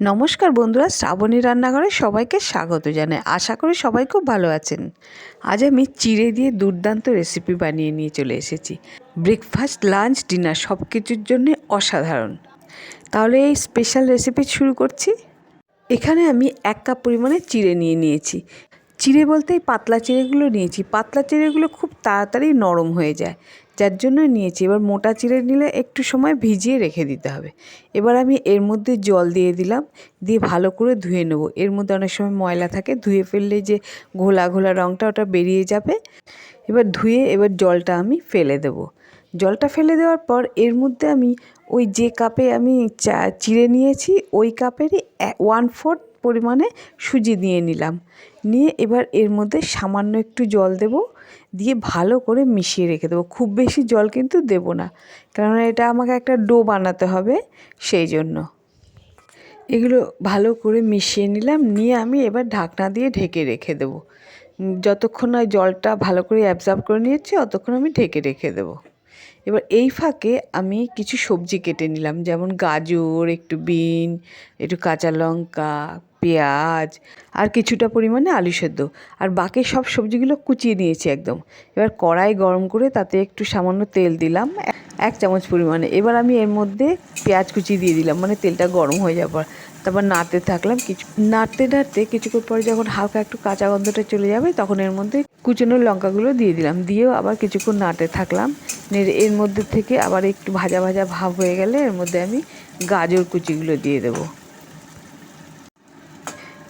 নমস্কার বন্ধুরা, শ্রাবণী রান্নাঘরে সবাইকে স্বাগত জানাই। আশা করি সবাই খুব ভালো আছেন। আজ আমি চিড়ে দিয়ে দুর্দান্ত রেসিপি বানিয়ে নিয়ে চলে এসেছি। ব্রেকফাস্ট লাঞ্চ ডিনার সব কিছুর জন্যে অসাধারণ। তাহলে এই স্পেশাল রেসিপি শুরু করছি। এখানে আমি এক কাপ পরিমাণে চিড়ে নিয়ে নিয়েছি। চিড়ে বলতে এই পাতলা চিড়েগুলো নিয়েছি। পাতলা চিড়েগুলো খুব তাড়াতাড়ি নরম হয়ে যায়। যার জন্য নিয়েছি। এবার মোটা চিড়ে নিলে একটু সময় ভিজিয়ে রেখে দিতে হবে। এবার আমি এর মধ্যে জল দিয়ে দিলাম। দিয়ে ভালো করে ধুয়ে নেব। এর মধ্যে অনেক সময় ময়লা থাকে। ধুয়ে ফেললে যে ঘোলা ঘোলা রঙটা ওটা বেরিয়ে যাবে। এবার ধুয়ে এবার জলটা আমি ফেলে দেবো। জলটা ফেলে দেওয়ার পর এর মধ্যে আমি ওই যে কাপে আমি চা, চিড়ে নিয়েছি, ওই কাপেরই ওয়ান ফোর্থ পরিমাণে সুজি নিয়ে নিলাম। নিয়ে এবার এর মধ্যে সামান্য একটু জল দেব, দিয়ে ভালো করে মিশিয়ে রেখে দেবো। খুব বেশি জল কিন্তু দেব না, কেননা এটা আমাকে একটা ডো বানাতে হবে সেই জন্য। এগুলো ভালো করে মিশিয়ে নিলাম, নিয়ে আমি এবার ঢাকনা দিয়ে ঢেকে রেখে দেবো। যতক্ষণ ওই জলটা ভালো করে অ্যাবজর্ব করে নিয়েছি, অতক্ষণ আমি ঢেকে রেখে দেবো। এবার এই ফাঁকে আমি কিছু সবজি কেটে নিলাম, যেমন গাজর, একটু বিন, একটু কাঁচা লঙ্কা, পেঁয়াজ, আর কিছুটা পরিমাণে আলু সেদ্ধ। আর বাকি সব সবজিগুলো কুচিয়ে নিয়েছি একদম। এবার কড়াই গরম করে তাতে একটু সামান্য তেল দিলাম, এক চামচ পরিমাণে। এবার আমি এর মধ্যে পেঁয়াজ কুচি দিয়ে দিলাম মানে তেলটা গরম হয়ে যাওয়ার তারপর নাড়তে থাকলাম কিছু নাড়তে নাড়তে কিছুক্ষণ পরে যখন হালকা একটু কাঁচা গন্ধটা চলে যাবে, তখন এর মধ্যে কুচনো লঙ্কাগুলো দিয়ে দিলাম। দিয়েও আবার কিছুক্ষণ নাড়তে থাকলাম। নেড়ে এর মধ্যে থেকে আবার একটু ভাজা ভাজা ভাব হয়ে গেলে এর মধ্যে আমি গাজর কুচিগুলো দিয়ে দেবো।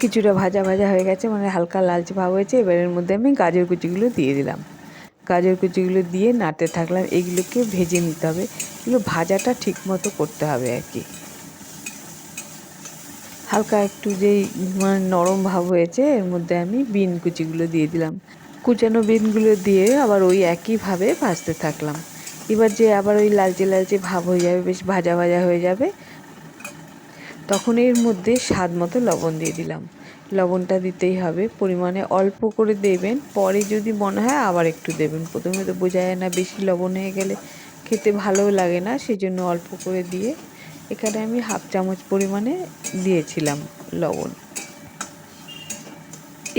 কিছুটা ভাজা ভাজা হয়ে গেছে মানে হালকা লালচে ভাব হয়েছে। এবার এর মধ্যে আমি গাজর কুচিগুলো দিয়ে দিলাম। গাজর কুচিগুলো দিয়ে নাড়তে থাকলাম। এগুলোকে ভেজে নিতে হবে। এগুলো ভাজাটা ঠিক মতো করতে হবে আর কি। হালকা একটু যেই মানে নরম ভাব হয়েছে, এর মধ্যে আমি বিন কুচিগুলো দিয়ে দিলাম। কুচানো বিনগুলো দিয়ে আবার ওই একইভাবে ভাজতে থাকলাম। এবার যে আবার ওই লালচে লালচে ভাব হয়ে যাবে, বেশ ভাজা ভাজা হয়ে যাবে, তখন এর মধ্যে স্বাদ মতো লবণ দিয়ে দিলাম। লবণটা দিতেই হবে, পরিমাণে অল্প করে দেবেন, পরে যদি মনে হয় আবার একটু দেবেন। প্রথমে তো বোঝা যায় না, বেশি লবণ হয়ে গেলে খেতে ভালোও লাগে না সেই জন্য অল্প করে দিয়ে এখানে আমি হাফ চামচ পরিমাণে দিয়েছিলাম লবণ।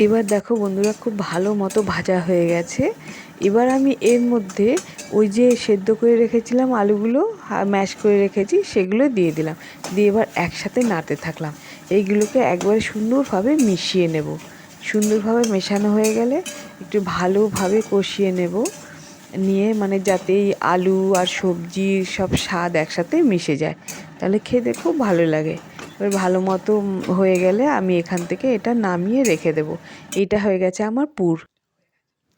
এবার দেখো বন্ধুরা খুব ভালো মতো ভাজা হয়ে গেছে। এবার আমি এর মধ্যে ওই যে সেদ্ধ করে রেখেছিলাম আলুগুলো ম্যাশ করে রেখেছি, সেগুলো দিয়ে দিলাম। দিয়ে এবার একসাথে নাড়তে থাকলাম। এইগুলোকে একবারে সুন্দরভাবে মিশিয়ে নেব। সুন্দরভাবে মেশানো হয়ে গেলে একটু ভালোভাবে কষিয়ে নেব। নিয়ে মানে যাতে আলু আর সবজির সব স্বাদ একসাথে মিশে যায়। তাহলে খেতে খুব ভালো লাগে। এবার ভালো মতো হয়ে গেলে আমি এখান থেকে এটা নামিয়ে রেখে দেবো। এটা হয়ে গেছে আমার পুর।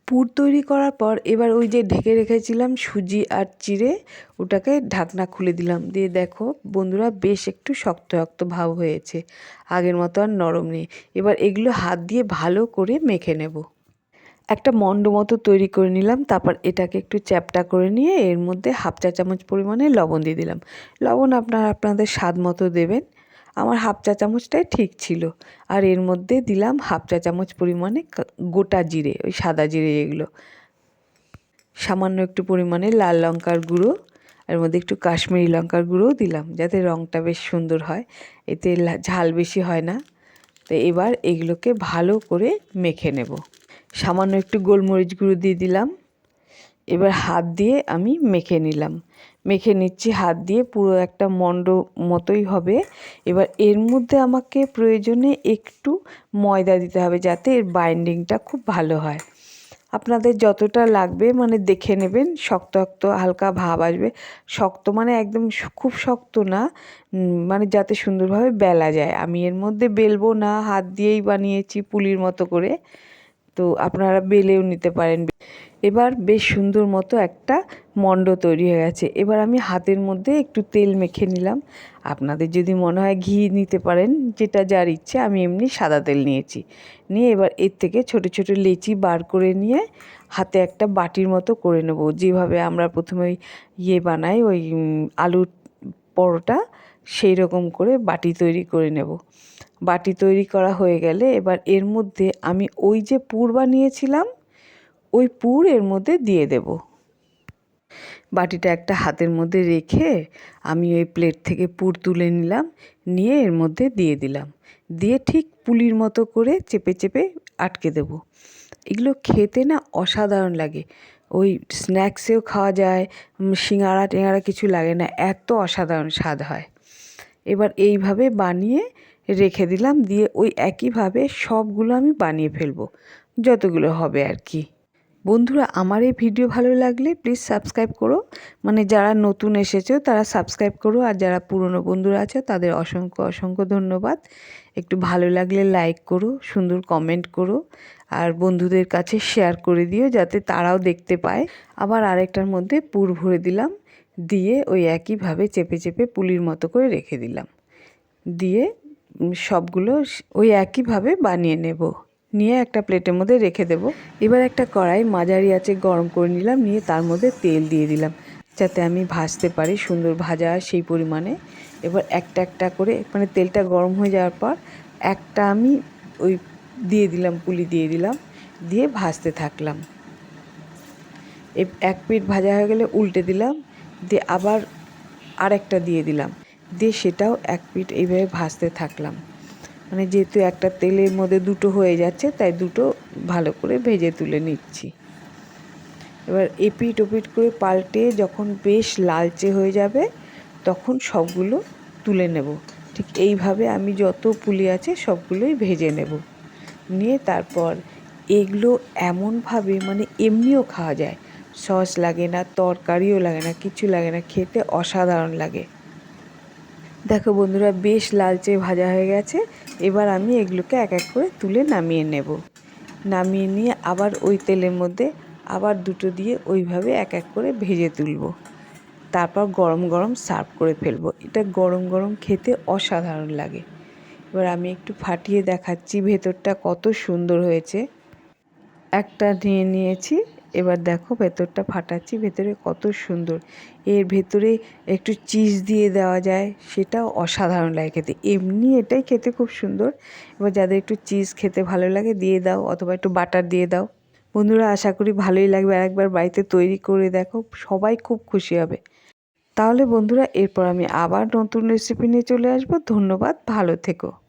পুর তৈরি করার পর এবার ওই যে ঢেকে রেখেছিলাম সুজি আর চিড়ে, ওটাকে ঢাকনা খুলে দিলাম। দিয়ে দেখো বন্ধুরা বেশ একটু শক্ত শক্ত ভাব হয়েছে। আগের মতো আর নরম নেই। এবার এগুলো হাত দিয়ে ভালো করে মেখে নেব। একটা মণ্ড মতো তৈরি করে নিলাম, তারপর এটাকে একটু চ্যাপটা করে নিয়ে এর মধ্যে হাফ চা চামচ পরিমাণে লবণ দিয়ে দিলাম। লবণ আপনারা আপনাদের স্বাদ মতো দেবেন। আমার হাফ চা চামচটাই ঠিক ছিল। আর এর মধ্যে দিলাম হাফ চা চামচ পরিমাণে গোটা জিরে, ওই সাদা জিরে যেগুলো সামান্য একটু পরিমাণে লাল লঙ্কার গুঁড়ো, এর মধ্যে একটু কাশ্মীরি লঙ্কার গুঁড়োও দিলাম, যাতে রঙটা বেশ সুন্দর হয়। এতে ঝাল বেশি হয় না। তো এবার এগুলোকে ভালো করে মেখে নেব। সামান্য একটু গোলমরিচ গুঁড়ো দিয়ে দিলাম। এবার হাত দিয়ে আমি মেখে নিলাম। মেখে নিচ্ছি, হাত দিয়ে পুরো একটা মণ্ড মতোই হবে। এবার এর মধ্যে আমাকে প্রয়োজনে একটু ময়দা দিতে হবে যাতে এর বাইন্ডিংটা খুব ভালো হয়। আপনাদের যতটা লাগবে মানে দেখে নেবেন, শক্ত শক্ত, হালকা ভাব আসবে। শক্ত মানে একদম খুব শক্ত না মানে যাতে সুন্দরভাবে বেলা যায়। আমি এর মধ্যে বেলবো না, হাত দিয়েই বানিয়েছি পুলির মতো করে। তো আপনারা বেলেও নিতে পারেন। এবার বেশ সুন্দর মতো একটা মণ্ড তৈরি হয়ে গেছে। এবার আমি হাতের মধ্যে একটু তেল মেখে নিলাম। আপনাদের যদি মনে হয় ঘি নিতে পারেন, যেটা যার ইচ্ছে, আমি এমনি সাদা তেল নিয়েছি। নিয়ে এবার এর থেকে ছোট ছোট লেচি বার করে নিয়ে হাতে একটা বাটির মতো করে নেব। যেভাবে আমরা প্রথমে ইয়ে বানাই, ওই আলুর পরোটা, সেই রকম করে বাটি তৈরি করে নেব। বাটি তৈরি করা হয়ে গেলে এবার এর মধ্যে আমি ওই যে পুর বানিয়েছিলাম ওই পুর এর মধ্যে দিয়ে দেব। বাটিটা একটা হাতের মধ্যে রেখে আমি ওই প্লেট থেকে পুর তুলে নিলাম, নিয়ে এর মধ্যে দিয়ে দিলাম। দিয়ে ঠিক পুলির মতো করে চেপে চেপে আটকে দেবো। এগুলো খেতে না অসাধারণ লাগে। ওই স্ন্যাক্সেও খাওয়া যায় সিঙাড়া টিঙাড়া কিছু লাগে না, এত অসাধারণ স্বাদ হয়। এবার এইভাবে বানিয়ে রেখে দিলাম, দিয়ে ওই একইভাবে সবগুলো আমি বানিয়ে ফেলব, যতগুলো হবে আর কি। বন্ধুরা, আমার এই ভিডিও ভালো লাগলে প্লিজ সাবস্ক্রাইব করো। মানে যারা নতুন এসেছ, তারা সাবস্ক্রাইব করো। আর যারা পুরনো বন্ধুরা আছে, তাদের অসংখ্য অসংখ্য ধন্যবাদ। একটু ভালো লাগলে লাইক করো, সুন্দর কমেন্ট করো। আর বন্ধুদের কাছে শেয়ার করে দিও, যাতে তারাও দেখতে পায়। আবার আরেকটার মধ্যে পুর ভরে দিলাম। দিয়ে ওই একইভাবে চেপে চেপে পুলির মতো করে রেখে দিলাম। দিয়ে সবগুলো ওই একইভাবে বানিয়ে নেব। নিয়ে একটা প্লেটের মধ্যে রেখে দেব। এবার একটা কড়াই মাঝারি আছে গরম করে নিলাম, নিয়ে তার মধ্যে তেল দিয়ে দিলাম, যাতে আমি ভাজতে পারি সুন্দর ভাজা সেই পরিমাণে। এবার একটা একটা করে মানে তেলটা গরম হয়ে যাওয়ার পর একটা আমি ওই দিয়ে দিলাম, পুলি দিয়ে দিলাম, দিয়ে ভাজতে থাকলাম। এ এক পিঠ ভাজা হয়ে গেলে উল্টে দিলাম, দিয়ে আবার আরেকটা দিয়ে দিলাম, দিয়ে সেটাও এক পিঠ এইভাবে ভাজতে থাকলাম। মানে যেহেতু একটা তেলের মধ্যে দুটো হয়ে যাচ্ছে, তাই দুটো ভালো করে ভেজে তুলে নিচ্ছি। এবার এপিট ওপিট করে পাল্টে যখন বেশ লালচে হয়ে যাবে, তখন সবগুলো তুলে নেব। ঠিক এইভাবে আমি যত পুলি আছে সবগুলোই ভেজে নেব। নিয়ে তারপর এগুলো এমনভাবে মানে এমনিও খাওয়া যায়। সস লাগে না, তরকারিও লাগে না, কিছু লাগে না, খেতে অসাধারণ লাগে। দেখো বন্ধুরা, বেশ লালচে ভাজা হয়ে গেছে। এবার আমি এগুলোকে এক এক করে তুলে নামিয়ে নেব। নামিয়ে নিয়ে আবার ওই তেলের মধ্যে আবার দুটো দিয়ে ওইভাবে এক এক করে ভেজে তুলব। তারপর গরম গরম সার্ভ করে ফেলব। এটা গরম গরম খেতে অসাধারণ লাগে। এবার আমি একটু ফাটিয়ে দেখাচ্ছি ভেতরটা কত সুন্দর হয়েছে। একটা নিয়ে নিয়েছি। এবার দেখো ভেতরটা ফাটাচ্ছি, ভেতরে কত সুন্দর। এর ভেতরে একটু চিজ দিয়ে দেওয়া যায়, সেটাও অসাধারণ লাগে খেতে। এমনি এটাই খেতে খুব সুন্দর। এবার যাদের একটু চিজ খেতে ভালো লাগে, দিয়ে দাও, অথবা একটু বাটার দিয়ে দাও। বন্ধুরা, আশা করি ভালোই লাগবে আর একবার বাড়িতে তৈরি করে দেখো, সবাই খুব খুশি হবে। তাহলে বন্ধুরা, এরপর আমি আবার নতুন রেসিপি নিয়ে চলে আসব। ধন্যবাদ, ভালো থেকো।